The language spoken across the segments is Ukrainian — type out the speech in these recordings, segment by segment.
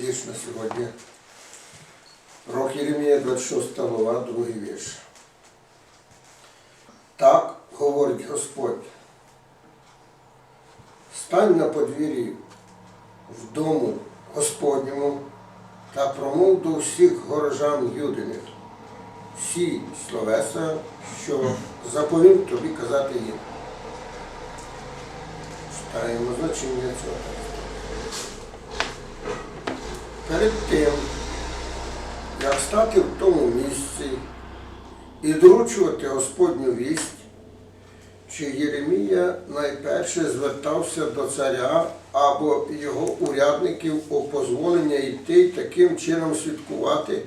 вірш на сьогодні. Рок Єремія, 26 глава, другий вірш. Так говорить Господь. Стань на подвір'ї в дому Господньому та промов до всіх горожан Юдиних всі словеса, що заповім тобі казати їм. Читаємо значення цього. Перед тим, як стати в тому місці і доручувати Господню вість, чи Єремія найперше звертався до царя або його урядників о позволення йти таким чином свідкувати.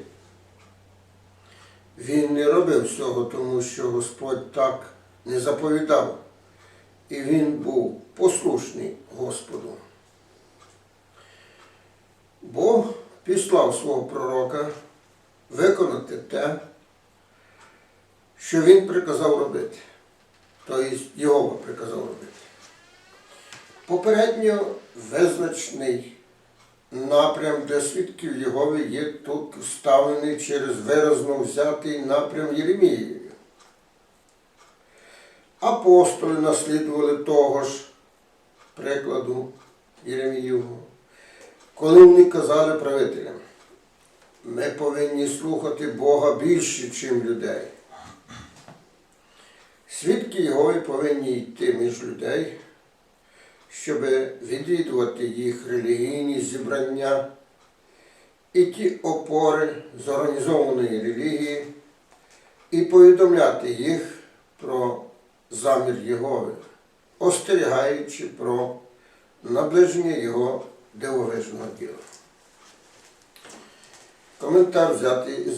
Він не робив цього, тому що Господь так не заповідав, і він був послушний Господу. Бог післав свого пророка виконати те, що він приказав робити, тобто його приказав робити. Попередньо визначений напрям для свідків Єгови є тут вставлений через виразно взятий напрям Єремією. Апостоли наслідували того ж прикладу Єремієвого, коли вони казали правителям, ми повинні слухати Бога більше, ніж людей. Свідки Єгови повинні йти між людей, щоб відвідувати їх релігійні зібрання і ті опори з організованої релігії і повідомляти їх про замір Єгови, остерігаючи про наближення Його дивовижного діла. Коментар взятий із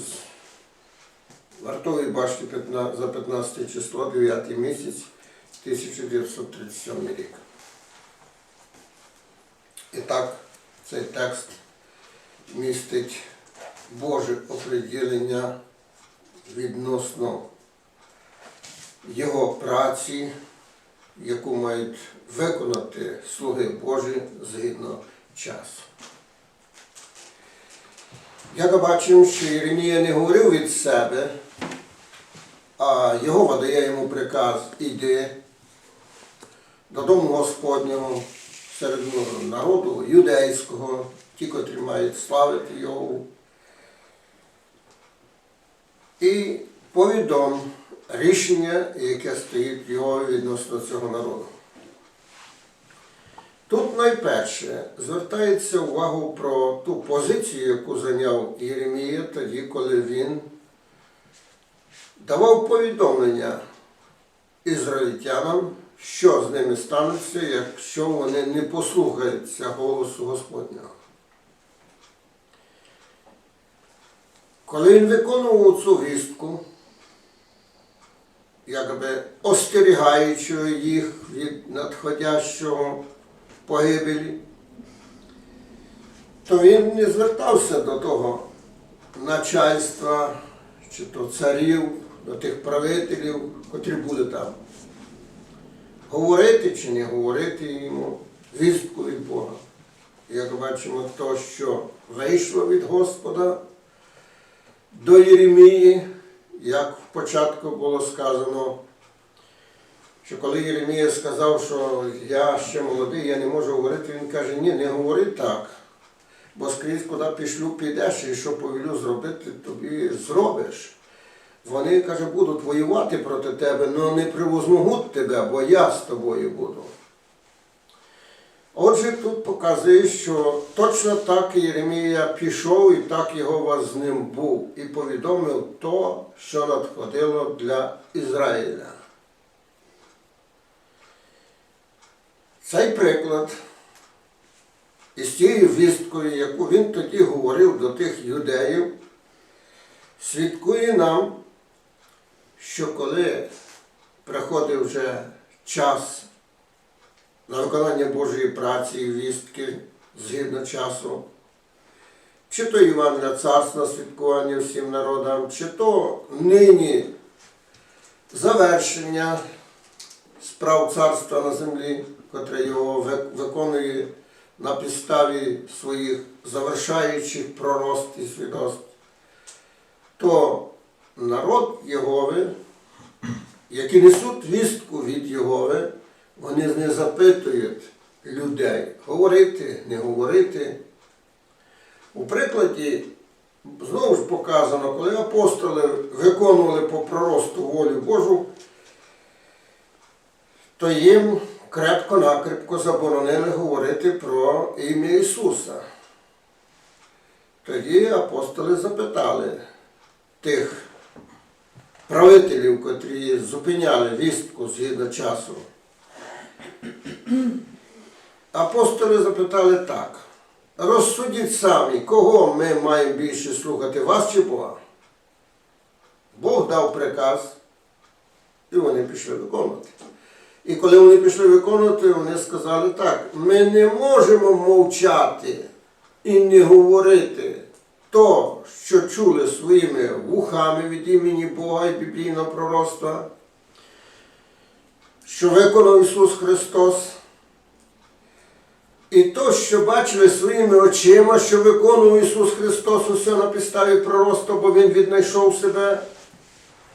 вартової башти за 15 число, 9 місяць 1937 рік. І так, цей текст містить Боже оприділення відносно його праці, яку мають виконати слуги Божі згідно часу. Як бачимо, що Єремія не говорив від себе, а його дає йому приказ іди додому Господнього серед народу юдейського, ті, котрі мають славити його. І повідом рішення, яке стоїть його відносно цього народу. Тут найперше звертається увагу про ту позицію, яку зайняв Єремія тоді, коли він давав повідомлення ізраїльтянам, що з ними станеться, якщо вони не послухаються голосу Господнього. Коли він виконував цю вістку, якби остерігаючи їх від надходящого погибелі, то він не звертався до того начальства, чи то царів, до тих правителів, котрі були там. Говорити чи не говорити йому вістку від Бога. Як бачимо, то, що вийшло від Господа до Єремії, як в початку було сказано, що коли Єремія сказав, що я ще молодий, я не можу говорити, він каже, ні, не говори так. Бо скрізь, куди пішлю, підеш, і що повелю зробити, тобі зробиш. Вони, каже, будуть воювати проти тебе, але не привозмогуть тебе, бо я з тобою буду. Отже, тут показує, що точно так Єремія пішов і так Єгова з ним був і повідомив то, що надходило для Ізраїля. Цей приклад із тією вісткою, яку він тоді говорив до тих юдеїв, свідкує нам, що коли приходив вже час на виконання Божої праці і вістки згідно часу, чи то Івангелія Царства святкування всім народам, чи то нині завершення справ царства на землі, котре його виконує на підставі своїх завершаючих пророст і свідоцтв, то народ Єгови, які несуть вістку від Єгови, вони не запитують людей, говорити, не говорити. У прикладі знову ж показано, коли апостоли виконували по проросту волю Божу, то їм крепко-накрепко заборонили говорити про ім'я Ісуса. Тоді апостоли запитали тих правителів, котрі зупиняли вістку згідно часу. Апостоли запитали так. Розсудіть самі, кого ми маємо більше слухати, вас чи Бога? Бог дав приказ, і вони пішли виконувати. І коли вони пішли виконувати, вони сказали так, ми не можемо мовчати і не говорити то, що чули своїми вухами від імені Бога і біблійного пророцтва, що виконав Ісус Христос. І то, що бачили своїми очима, що виконував Ісус Христос усе на підставі пророцтва, бо Він віднайшов себе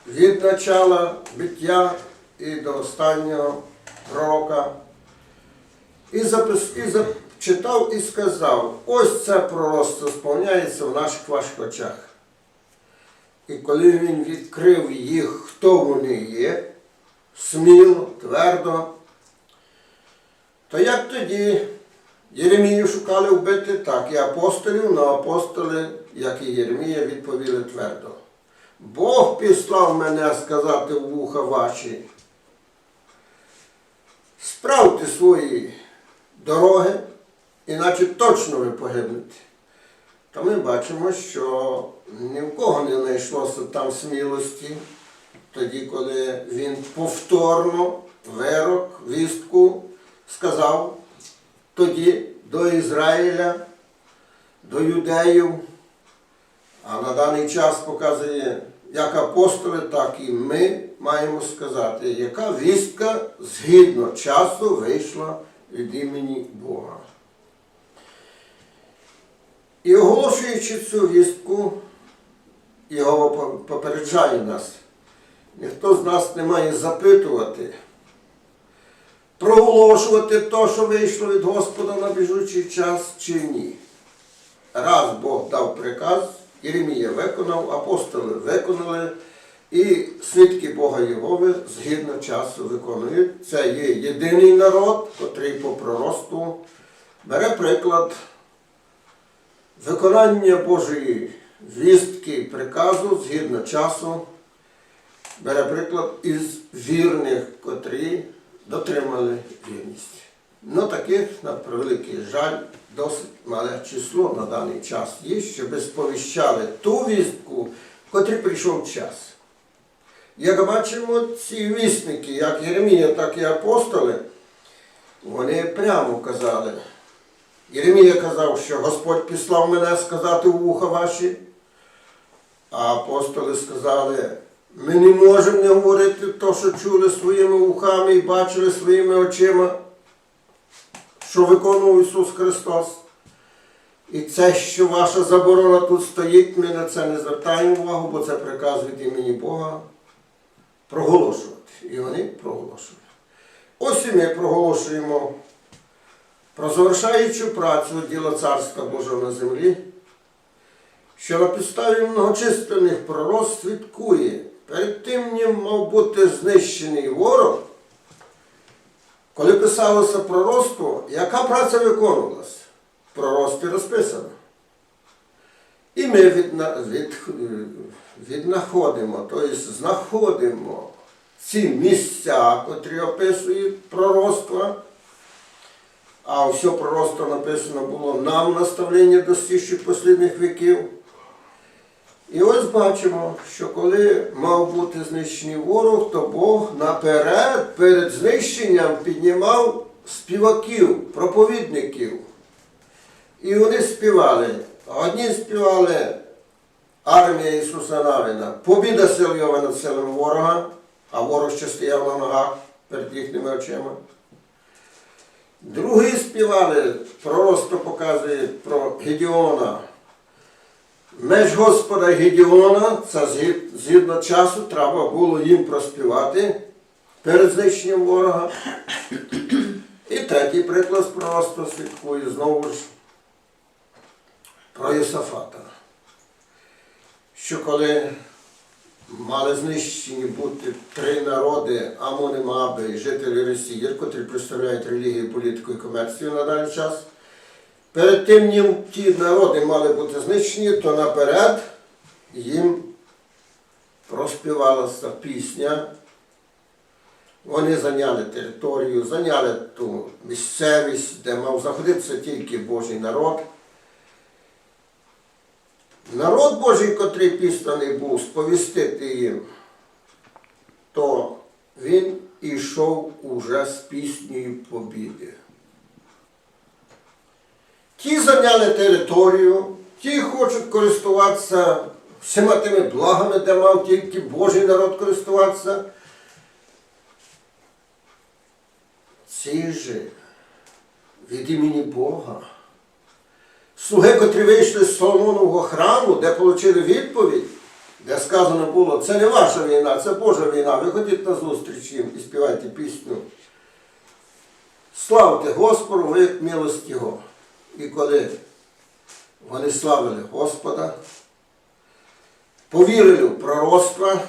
від начала биття і до останнього пророка. І, запис, і зачитав і сказав, ось це пророцтво сповняється в наших ваших очах. І коли він відкрив їх, хто вони є, сміло, твердо, то як тоді Єремію шукали вбити, так і апостолів, але апостоли, як і Єремія, відповіли твердо. Бог післав мене сказати в вуха ваші. Справте свої дороги, іначе точно ви погибнете. То ми бачимо, що ні в кого не знайшлося там смілості, тоді, коли він повторно вирок, вістку сказав тоді до Ізраїля, до юдеїв, а на даний час показує як апостоли, так і ми маємо сказати, яка вістка згідно часу вийшла від імені Бога. І оголошуючи цю вістку, його попереджає нас. Ніхто з нас не має запитувати, проголошувати те, що вийшло від Господа на біжучий час чи ні. Раз Бог дав приказ, Єремія виконав, апостоли виконали, і свідки Бога Єгови згідно часу виконують. Це є єдиний народ, котрий по проросту бере приклад виконання Божої вістки і приказу згідно часу, бере приклад із вірних, котрі дотримали вірність. Ну таких, на превеликий жаль, досить мале число на даний час є, щоб сповіщали ту вістку, котрий прийшов час. Як бачимо, ці вісники, як Єремія, так і апостоли, вони прямо казали. Єремія казав, що Господь післав мене сказати у вуха ваші, а апостоли сказали, ми не можемо не говорити те, що чули своїми вухами і бачили своїми очима, що виконував Ісус Христос. І це, що ваша заборона тут стоїть, ми на це не звертаємо увагу, бо це приказ від імені Бога проголошувати. І вони проголошують. Ось і ми проголошуємо про завершаючу працю діла Царства Божого на землі, що на підставі многочисленних пророцтв свідкує, перед тим ним мав бути знищений ворог, коли писалося пророцтво, яка праця виконувалася? В пророцтві розписано. І ми від, віднаходимо, тобто знаходимо ці місця, котрі описують пророцтва. А все пророцтво написано було нам наставлення достигших послідних віків. І ось бачимо, що коли мав бути знищений ворог, то Бог наперед перед знищенням піднімав співаків, проповідників. І вони співали. Одні співали армія Ісуса Навина, побіда сил над силами ворога, а ворог ще стояв на ногах перед їхніми очима. Другі співали, пророцтво показує про Гедіона. Меч Господа Гедіона, це згідно часу, треба було їм проспівати перед знищенням ворога. І третій приклад пророцтва слідкує знову ж про Єсафата. Що коли мали знищені бути три народи Амони, Маби і жителі Росії, котрі представляють релігію, політику і комерцію на даний час. Перед тим, ніж ті народи мали бути знищені, то наперед їм проспівалася пісня. Вони зайняли територію, зайняли ту місцевість, де мав знаходитися тільки Божий народ. Народ Божий, котрий післаний був сповістити їм, то він ішов уже з піснею побіди. Ті зайняли територію, ті хочуть користуватися всіма тими благами, де мав тільки Божий народ користуватися. Ці же від імені Бога. Слуги, котрі вийшли з Соломонового храму, де отримали відповідь, де сказано було, це не ваша війна, це Божа війна. Ви ходіть на зустріч їм і співайте пісню. Славте Господу, ви милость Його. І коли вони славили Господа, повірили в пророцтва,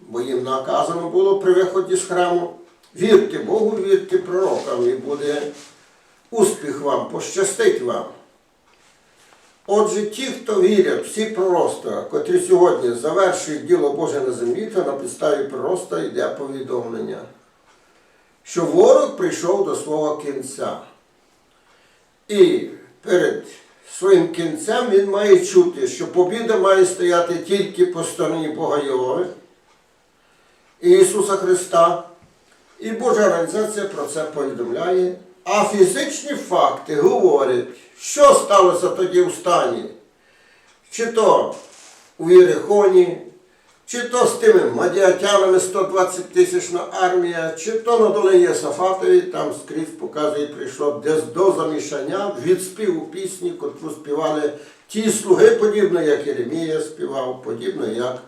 бо їм наказано було при виході з храму, вірте Богу, вірте пророкам, і буде успіх вам, пощастить вам. Отже, ті, хто вірять, всі пророцтва, котрі сьогодні завершують діло Боже на землі, то на підставі пророцтва йде повідомлення, що ворог прийшов до свого кінця. І перед своїм кінцем він має чути, що побіда має стояти тільки по стороні Бога Йови, Ісуса Христа. І Божа організація про це повідомляє. А фізичні факти говорять, що сталося тоді в стані. Чи то у Єрихоні, чи то з тими мадіатянами 120 тисячна армія, чи то на долині Сафатові, там скрізь показує, прийшло десь до замішання від співу пісні, котру співали ті слуги, подібно як Єремія співав, подібно як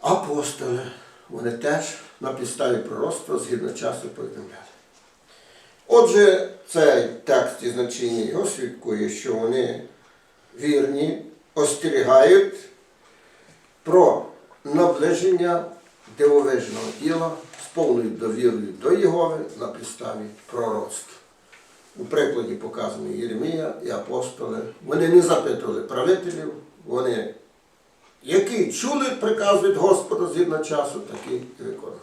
апостоли. Вони теж на підставі пророцтва згідно часу повідомляли. Отже, цей текст і значення його свідкує, що вони вірні, остерігають про наближення дивовижного діла з повною довірою до Єгови на підставі пророцтв. У прикладі показано Єремія і апостоли. Вони не запитували правителів, вони, які чули приказ від Господа згідно часу, такі і виконали.